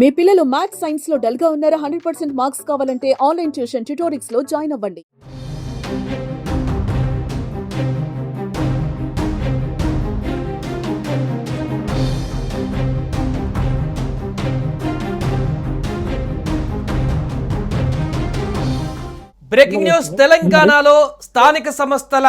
మీ పిల్లలు మ్యాథ్స్ సైన్స్లో డల్గా ఉన్నారా? హండ్రెడ్ పర్సెంట్ మార్క్స్ కావాలంటే ఆన్లైన్ ట్యూషన్ ట్యూటోరిక్స్లో జాయిన్ అవ్వండి. బ్రేకింగ్ న్యూస్ తెలంగాణలో స్థానిక సంస్థల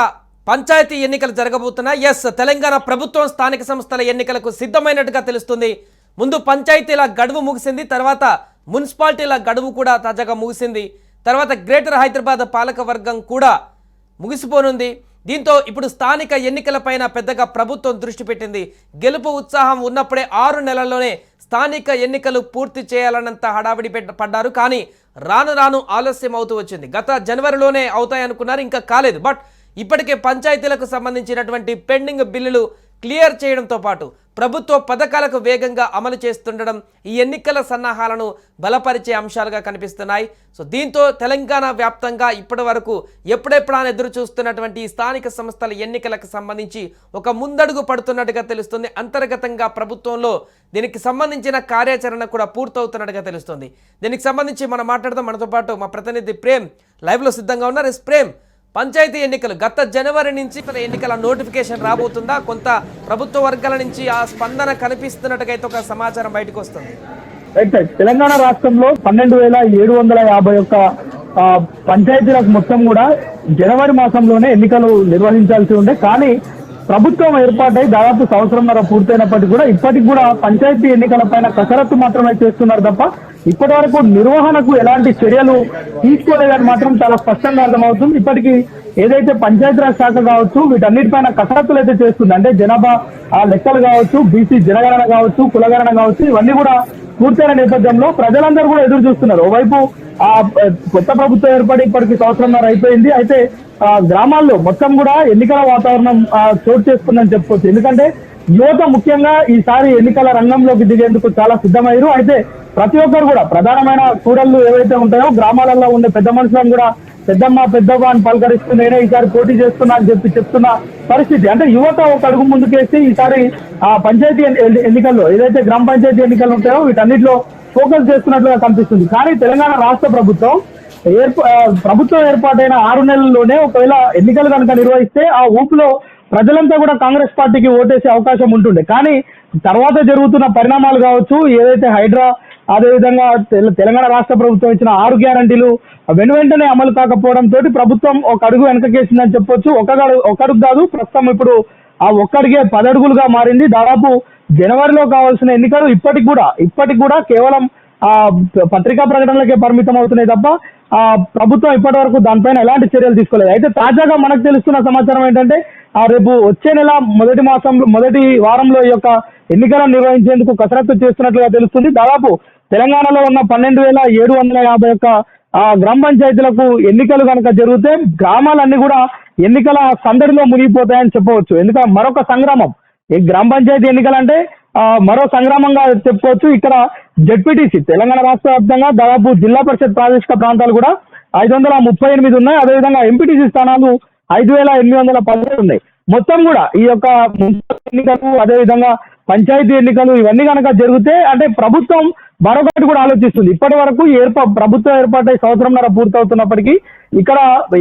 పంచాయతీ ఎన్నికలు జరగబోతున్నాయి. ఎస్ తెలంగాణ ప్రభుత్వం స్థానిక సంస్థల ఎన్నికలకు సిద్ధమైనట్టుగా తెలుస్తుంది. ముందు పంచాయతీల గడువు ముగిసింది తర్వాత మున్సిపాలిటీల గడువు కూడా తాజాగా ముగిసింది. తర్వాత గ్రేటర్ హైదరాబాద్ పాలక వర్గం కూడా ముగిసిపోనుంది. దీంతో ఇప్పుడు స్థానిక ఎన్నికలపైన పెద్దగా ప్రభుత్వం దృష్టి పెట్టింది. గెలుపు ఉత్సాహం ఉన్నప్పుడే ఆరు నెలల్లోనే స్థానిక ఎన్నికలు పూర్తి చేయాలన్నంత హడావిడి పెట్ట- పడ్డారు. కానీ రాను రాను ఆలస్యం అవుతూ వచ్చింది. గత జనవరిలోనే అవుతాయనుకున్నారు ఇంకా కాలేదు. బట్ ఇప్పటికే పంచాయతీలకు సంబంధించినటువంటి పెండింగ్ బిల్లులు క్లియర్ చేయడంతో పాటు ప్రభుత్వ పథకాలకు వేగంగా అమలు చేస్తుండడం ఈ ఎన్నికల సన్నాహాలను బలపరిచే అంశాలుగా కనిపిస్తున్నాయి. సో దీంతో తెలంగాణ వ్యాప్తంగా ఇప్పటి వరకు ఎప్పుడెప్పుడా అని ఎదురు చూస్తున్నటువంటి స్థానిక సంస్థల ఎన్నికలకు సంబంధించి ఒక ముందడుగు పడుతున్నట్టుగా తెలుస్తుంది. అంతర్గతంగా ప్రభుత్వంలో దీనికి సంబంధించిన కార్యాచరణ కూడా పూర్తవుతున్నట్టుగా తెలుస్తుంది. దీనికి సంబంధించి మనం మాట్లాడదాం. మనతో పాటు మా ప్రతినిధి ప్రేమ్ లైవ్లో సిద్ధంగా ఉన్నారు. ప్రేమ్ పంచాయతీ ఎన్నికలు. గత జనవరి నుంచి ఇక్కడ ఎన్నికల నోటిఫికేషన్ రాబోతుందా? కొంత ప్రభుత్వ వర్గాల నుంచి ఆ స్పందన కనిపిస్తున్నట్టుగా అయితే ఒక సమాచారం బయటకు వస్తుంది రైట్ తెలంగాణ రాష్ట్రంలో పన్నెండు వేల ఏడు వందల యాభై ఒక్క పంచాయతీలకు మొత్తం కూడా జనవరి మాసంలోనే ఎన్నికలు నిర్వహించాల్సి ఉండే. కానీ ప్రభుత్వం ఏర్పాటై దాదాపు సంవత్సరంన్నర పూర్తయినప్పటికీ కూడా ఇప్పటికి కూడా పంచాయతీ ఎన్నికల పైన కసరత్తు మాత్రమే చేస్తున్నారు తప్ప ఇప్పటి వరకు నిర్వహణకు ఎలాంటి చర్యలు తీసుకోలేదని మాత్రం చాలా స్పష్టంగా అర్థమవుతుంది. ఇప్పటికీ ఏదైతే పంచాయతీరాజ్ శాఖ కావచ్చు వీటన్నిటిపైన కసరత్తులు అయితే చేస్తుంది. అంటే జనాభా ఆ లెక్కలు కావచ్చు బీసీ జనగణన కావచ్చు కులగణన కావచ్చు ఇవన్నీ కూడా పూర్తయిన నేపథ్యంలో ప్రజలందరూ కూడా ఎదురు చూస్తున్నారు. ఓవైపు ఆ కొత్త ప్రభుత్వం ఏర్పడి ఇప్పటికి సంవత్సరంన్నర అయిపోయింది. అయితే గ్రామాల్లో మొత్తం కూడా ఎన్నికల వాతావరణం చోటు చేసుకుందని చెప్పుకోవచ్చు. ఎందుకంటే యువత ముఖ్యంగా ఈసారి ఎన్నికల రంగంలోకి దిగేందుకు చాలా సిద్ధమయ్యారు. అయితే ప్రతి ఒక్కరు కూడా ప్రధానమైన కూడళ్ళు ఏవైతే ఉంటాయో గ్రామాలలో ఉండే పెద్ద మనుషులను కూడా పెద్దమ్మ పెద్దవ్వ అని పలకరిస్తూ నేనే ఈసారి పోటీ చేస్తున్నా అని చెప్పి చెప్తున్న పరిస్థితి. అంటే యువత ఒక అడుగు ముందుకేసి ఈసారి ఆ పంచాయతీ ఎన్నికల్లో ఏదైతే గ్రామ పంచాయతీ ఎన్నికలు ఉంటాయో వీటన్నిటిలో ఫోకస్ చేస్తున్నట్లుగా కనిపిస్తుంది. కానీ తెలంగాణ రాష్ట్ర ప్రభుత్వం ప్రభుత్వం ఏర్పాటైన ఆరు నెలల్లోనే ఒకవేళ ఎన్నికలు కనుక నిర్వహిస్తే ఆ ఊపులో ప్రజలంతా కూడా కాంగ్రెస్ పార్టీకి ఓటేసే అవకాశం ఉంటుండే. కానీ తర్వాత జరుగుతున్న పరిణామాలు కావచ్చు ఏదైతే హైడ్రా అదేవిధంగా తెల- తెలంగాణ రాష్ట్ర ప్రభుత్వం ఇచ్చిన ఆరు గ్యారంటీలు వెను వెంటనే అమలు కాకపోవడంతో ప్రభుత్వం ఒక అడుగు వెనకకేసిందని చెప్పొచ్చు. ఒక అడుగు కాదు ప్రస్తుతం ఇప్పుడు ఆ ఒక్కడిగే పదడుగులుగా మారింది. దాదాపు జనవరిలో కావాల్సిన ఎన్నికలు ఇప్పటికి కూడా ఇప్పటికి కూడా కేవలం ఆ పత్రికా ప్రకటనలకే పరిమితం అవుతున్నాయి తప్ప ఆ ప్రభుత్వం ఇప్పటి వరకు దానిపైన ఎలాంటి చర్యలు తీసుకోలేదు. అయితే తాజాగా మనకు తెలుస్తున్న సమాచారం ఏంటంటే ఆ రేపు వచ్చే నెల మొదటి మాసంలో మొదటి వారంలో ఈ యొక్క ఎన్నికలను నిర్వహించేందుకు కసరత్తు చేస్తున్నట్లుగా తెలుస్తుంది. దాదాపు తెలంగాణలో ఉన్న పన్నెండు వేల ఏడు వందల యాభై ఒక్క ఆ గ్రామ పంచాయతీలకు ఎన్నికలు కనుక జరిగితే గ్రామాలన్నీ కూడా ఎన్నికల సందడిలో మునిగిపోతాయని చెప్పవచ్చు. ఎందుకంటే మరొక సంగ్రామం ఈ గ్రామ పంచాయతీ ఎన్నికలంటే మరో సంగ్రామంగా చెప్పుకోవచ్చు. ఇక్కడ జడ్పీటీసీ తెలంగాణ రాష్ట్ర వ్యాప్తంగా దాదాపు జిల్లా పరిషత్ ప్రాదేశిక ప్రాంతాలు కూడా ఐదు వందల ముప్పై ఎనిమిది ఉన్నాయి. అదేవిధంగా ఎంపీటీసీ స్థానాలు ఐదు వేల ఎనిమిది వందల పదిహేడు ఉన్నాయి. మొత్తం కూడా ఈ యొక్క ఎన్నికలు అదేవిధంగా పంచాయతీ ఎన్నికలు ఇవన్నీ కనుక జరిగితే అంటే ప్రభుత్వం మరొకటి కూడా ఆలోచిస్తుంది. ఇప్పటి వరకు ఏర్ప ప్రభుత్వం ఏర్పాటై సంవత్సరంన్నర పూర్తవుతున్నప్పటికీ ఇక్కడ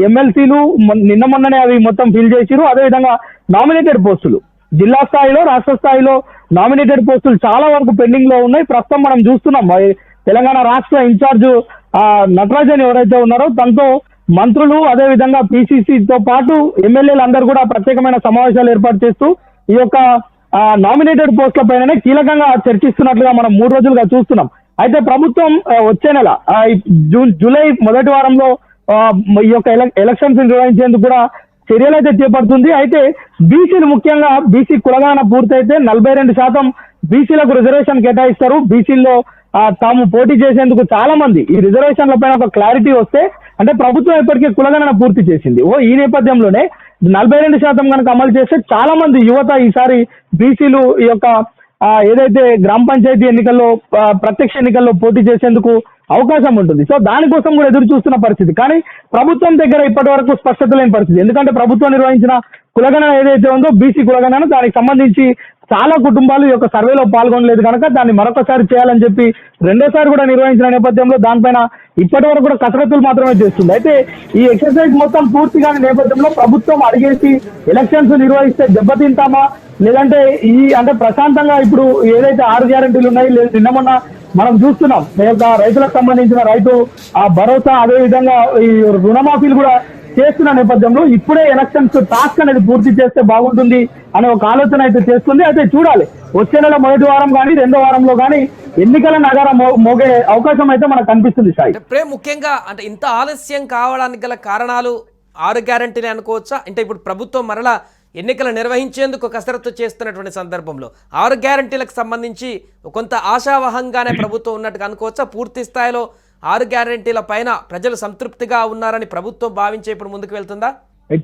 ఎమ్మెల్సీలు నిన్న మొన్ననే అవి మొత్తం ఫిల్ చేసిరు అదేవిధంగా నామినేటెడ్ పోస్టులు. జిల్లా స్థాయిలో రాష్ట్ర స్థాయిలో నామినేటెడ్ పోస్టులు చాలా వరకు పెండింగ్లో ఉన్నాయి. ప్రస్తుతం మనం చూస్తున్నాం. తెలంగాణ రాష్ట్ర ఇన్ఛార్జ్ నటరాజన్ ఎవరైతే ఉన్నారో తనతో మంత్రులు అదే విధంగా పిసిసితో పాటు ఎమ్మెల్యేలు అందరూ కూడా ప్రత్యేకమైన సమావేశాలు ఏర్పాటు చేస్తూ ఈ యొక్క నామినేటెడ్ పోస్టుల పైననే కీలకంగా చర్చిస్తున్నట్లుగా మనం మూడు రోజులుగా చూస్తున్నాం. అయితే ప్రభుత్వం వచ్చే నెల జూన్ జూలై మొదటి వారంలో ఈ యొక్క ఎలక్- ఎలక్షన్స్ నిర్వహించేందుకు కూడా చర్యలు అయితే చేపడుతుంది అయితే బీసీలు ముఖ్యంగా బీసీ కులగాన పూర్తయితే నలభై రెండు శాతం బీసీలకు రిజర్వేషన్ కేటాయిస్తారు. బీసీల్లో తాము పోటీ చేసేందుకు చాలా మంది ఈ రిజర్వేషన్ల పైన ఒక క్లారిటీ వస్తే అంటే ప్రభుత్వం ఇప్పటికే కులగణన పూర్తి చేసింది. ఓ ఈ నేపథ్యంలోనే నలభై రెండు శాతం కనుక అమలు చేస్తే చాలా మంది యువత ఈసారి బీసీలు ఈ యొక్క ఏదైతే గ్రామ పంచాయతీ ఎన్నికల్లో ప్రత్యక్ష ఎన్నికల్లో పోటీ చేసేందుకు అవకాశం ఉంటుంది. సో దానికోసం కూడా ఎదురు చూస్తున్న పరిస్థితి. కానీ ప్రభుత్వం దగ్గర ఇప్పటి వరకు స్పష్టత లేని పరిస్థితి. ఎందుకంటే ప్రభుత్వం నిర్వహించిన కులగణన ఏదైతే ఉందో బీసీ కులగణన దానికి సంబంధించి చాలా కుటుంబాలు ఈ యొక్క సర్వేలో పాల్గొనలేదు కనుక దాన్ని మరొకసారి చేయాలని చెప్పి రెండోసారి కూడా నిర్వహించిన నేపథ్యంలో దానిపైన ఇప్పటి వరకు కూడా కసరత్తులు మాత్రమే చేస్తుంది. అయితే ఈ ఎక్సర్సైజ్ మొత్తం పూర్తిగా నేపథ్యంలో ప్రభుత్వం అడిగేసి ఎలక్షన్స్ నిర్వహిస్తే దెబ్బతింటామా? లేదంటే ఈ అంటే ప్రశాంతంగా ఇప్పుడు ఏదైతే ఆరు గ్యారంటీలు ఉన్నాయి లేదు నిన్న మొన్న మనం చూస్తున్నాం. ఈ రైతులకు సంబంధించిన రైతు ఆ భరోసా అదే విధంగా ఈ రుణమాఫీలు కూడా చేస్తున్న నేపథ్యంలో ఇప్పుడే ఎలక్షన్స్ టాస్క్ అనేది పూర్తి చేస్తే బాగుంటుంది అనే ఒక ఆలోచన అయితే చేస్తుంది. అయితే చూడాలి. వచ్చే నెల మొదటి వారం కానీ రెండో వారంలో కానీ ఎన్నికల నగరం మోగే అవకాశం అయితే మనకు కనిపిస్తుంది సాయి. ప్రేమ్ ముఖ్యంగా అంటే ఇంత ఆలస్యం కావడానికి గల కారణాలు ఆరు గ్యారంటీని అనుకోవచ్చా? అంటే ఇప్పుడు ప్రభుత్వం మరలా ఎన్నికలు నిర్వహించేందుకు కసరత్తు చేస్తున్నటువంటి సందర్భంలో ఆరు గ్యారంటీలకు సంబంధించి కొంత ఆశావహంగానే ప్రభుత్వం ఉన్నట్టుగా అనుకోవచ్చా? పూర్తి స్థాయిలో ఆరు గ్యారంటీల పైన ప్రజలు సంతృప్తిగా ఉన్నారని ప్రభుత్వం భావించే ఇప్పుడు ముందుకు వెళ్తుందా?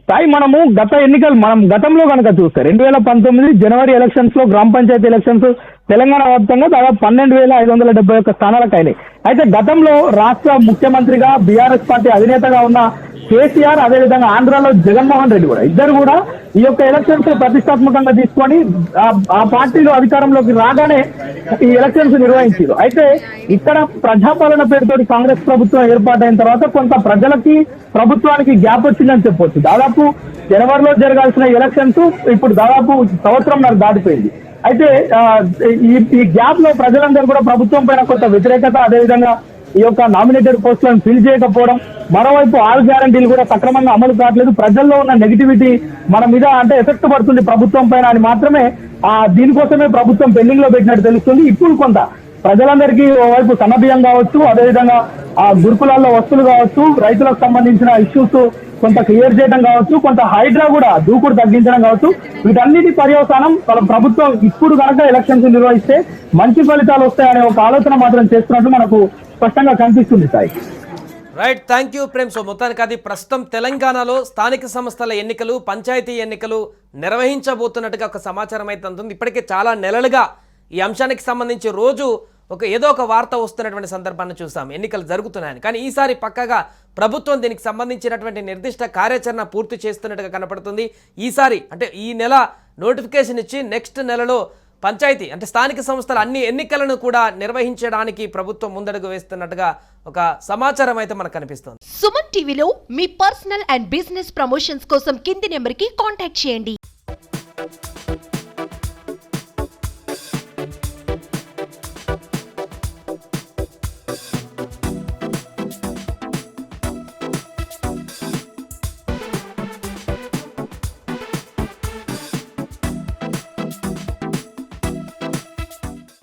సాయి మనము గత ఎన్నికలు మనం గతంలో కనుక చూస్తే రెండు వేల పంతొమ్మిది జనవరి ఎలక్షన్స్లో గ్రామ పంచాయతీ ఎలక్షన్స్ తెలంగాణ వ్యాప్తంగా దాదాపు పన్నెండు వేల ఐదు వందల డెబ్బై ఒక్క స్థానాలకు అయినాయి. అయితే గతంలో రాష్ట్ర ముఖ్యమంత్రిగా బీఆర్ఎస్ పార్టీ అధినేతగా ఉన్న కేసీఆర్ అదేవిధంగా ఆంధ్రాలో జగన్మోహన్ రెడ్డి కూడా. ఇద్దరు కూడా ఈ యొక్క ఎలక్షన్స్ ప్రతిష్టాత్మకంగా తీసుకొని ఆ- ఆ పార్టీలో అధికారంలోకి రాగానే ఈ ఎలక్షన్స్ నిర్వహించారు. అయితే ఇక్కడ ప్రజాపాలన పేరుతో కాంగ్రెస్ ప్రభుత్వం ఏర్పాటైన తర్వాత కొంత ప్రజలకి ప్రభుత్వానికి గ్యాప్ వచ్చిందని చెప్పొచ్చు. దాదాపు జనవరిలో జరగాల్సిన ఎలక్షన్స్ ఇప్పుడు దాదాపు సంవత్సరం నాకు దాటిపోయింది. అయితే ఈ ఈ గ్యాప్లో ప్రజలందరూ కూడా ప్రభుత్వం పైన కొంత వ్యతిరేకత అదేవిధంగా ఈ యొక్క నామినేటెడ్ పోస్టులను ఫిల్ చేయకపోవడం మరోవైపు ఆల్ గ్యారంటీలు కూడా సక్రమంగా అమలు కావట్లేదు. ప్రజల్లో ఉన్న నెగిటివిటీ మన మీద అంటే ఎఫెక్ట్ పడుతుంది ప్రభుత్వం పైన అని మాత్రమే ఆ దీనికోసమే ప్రభుత్వం పెండింగ్లో పెట్టినట్టు తెలుస్తుంది. ఇప్పుడు కొంత ప్రజలందరికీ ఓవైపు సన్నబియ్యం కావచ్చు అదేవిధంగా ఆ గురుకులాల్లో వస్తువులు కావచ్చు రైతులకు సంబంధించిన ఇష్యూస్ కొంత క్లియర్ చేయడం కావచ్చు కొంత హైడ్రా కూడా దూకుడు తగ్గించడం కావచ్చు. వీటన్నిటి పర్యవసానం వాళ్ళ ప్రభుత్వం ఇప్పుడు కనుక ఎలక్షన్స్ నిర్వహిస్తే మంచి ఫలితాలు వస్తాయనే ఒక ఆలోచన మాత్రం చేస్తున్నట్టు మనకు స్పష్టంగా కనిపిస్తుంది Sai. Right thank you Prem so మొత్తానికి అది ప్రస్తుతం తెలంగాణలో స్థానిక సంస్థల ఎన్నికలు పంచాయతీ ఎన్నికలు నిర్వహించబోతున్నట్టుగా ఒక సమాచారం అయితే అందుతుంది ఇప్పటికే చాలా నెలలుగా ఈ అంశానికి సంబంధించి రోజు ఒక ఏదో ఒక వార్త వస్తున్నటువంటి సందర్భాన్ని చూసాం. ఎన్నికలు జరుగుతున్నాయని. కానీ ఈసారి పక్కగా ప్రభుత్వం దీనికి సంబంధించినటువంటి నిర్దిష్ట కార్యాచరణ పూర్తి చేస్తున్నట్టుగా కనపడుతుంది. ఈసారి అంటే ఈ నెల నోటిఫికేషన్ ఇచ్చి నెక్స్ట్ నెలలో పంచాయతీ అంటే స్థానిక సంస్థల అన్ని ఎన్నికలను కూడా నిర్వహించడానికి ప్రభుత్వం ముందడుగు వేస్తున్నట్టుగా ఒక సమాచారం అయితే మనకు కనిపిస్తుంది. సుమన్ టీవీలో మీ పర్సనల్ అండ్ బిజినెస్ ప్రమోషన్స్ కోసం కింది నెంబర్కి కాంటాక్ట్ చేయండి.